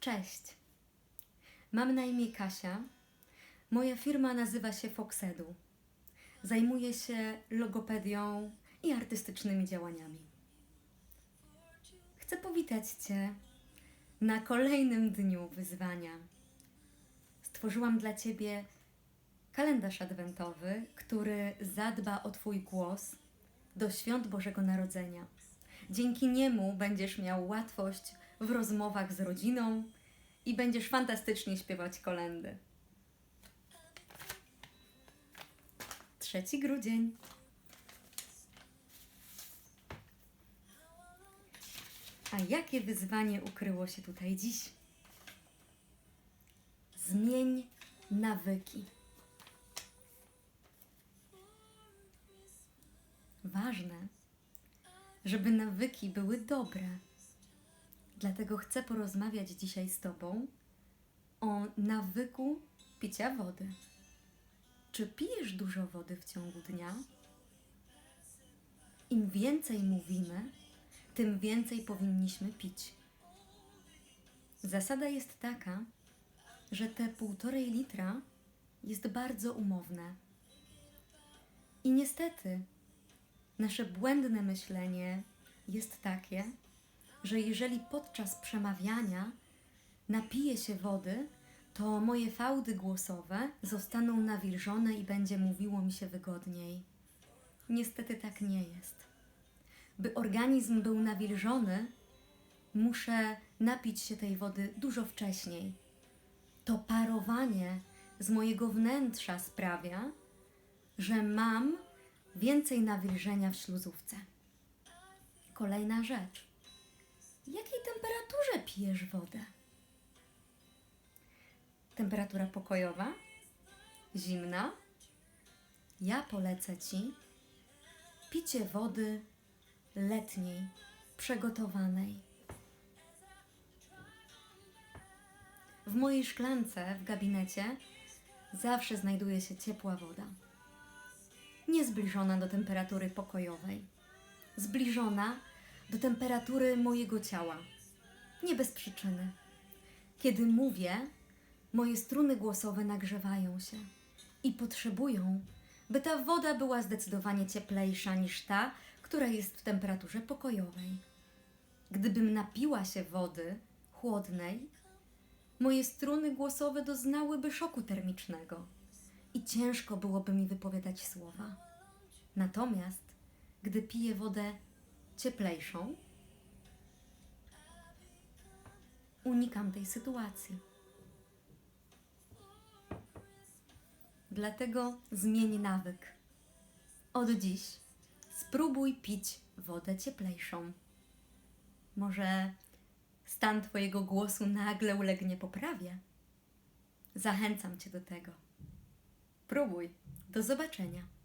Cześć. Mam na imię Kasia. Moja firma nazywa się Foxedu. Zajmuję się logopedią i artystycznymi działaniami. Chcę powitać Cię na kolejnym dniu wyzwania. Stworzyłam dla Ciebie kalendarz adwentowy, który zadba o Twój głos do świąt Bożego Narodzenia. Dzięki niemu będziesz miał łatwość w rozmowach z rodziną i będziesz fantastycznie śpiewać kolendy. 3 grudzień. A jakie wyzwanie ukryło się tutaj dziś? Zmień nawyki. Ważne, żeby nawyki były dobre. Dlatego chcę porozmawiać dzisiaj z Tobą o nawyku picia wody. Czy pijesz dużo wody w ciągu dnia? Im więcej mówimy, tym więcej powinniśmy pić. Zasada jest taka, że te półtorej litra jest bardzo umowne. I niestety, nasze błędne myślenie jest takie, że jeżeli podczas przemawiania napiję się wody, to moje fałdy głosowe zostaną nawilżone i będzie mówiło mi się wygodniej. Niestety tak nie jest. By organizm był nawilżony, muszę napić się tej wody dużo wcześniej. To parowanie z mojego wnętrza sprawia, że mam więcej nawilżenia w śluzówce. Kolejna rzecz. Jakiej temperaturze pijesz wodę? Temperatura pokojowa? Zimna? Ja polecę Ci picie wody letniej, przygotowanej. W mojej szklance w gabinecie zawsze znajduje się ciepła woda. Nie zbliżona do temperatury pokojowej. Zbliżona do temperatury mojego ciała. Nie bez przyczyny. Kiedy mówię, moje struny głosowe nagrzewają się i potrzebują, by ta woda była zdecydowanie cieplejsza niż ta, która jest w temperaturze pokojowej. Gdybym napiła się wody chłodnej, moje struny głosowe doznałyby szoku termicznego i ciężko byłoby mi wypowiadać słowa. Natomiast, gdy piję wodę cieplejszą, unikam tej sytuacji. Dlatego zmień nawyk. Od dziś spróbuj pić wodę cieplejszą. Może stan Twojego głosu nagle ulegnie poprawie. Zachęcam Cię do tego. Próbuj. Do zobaczenia.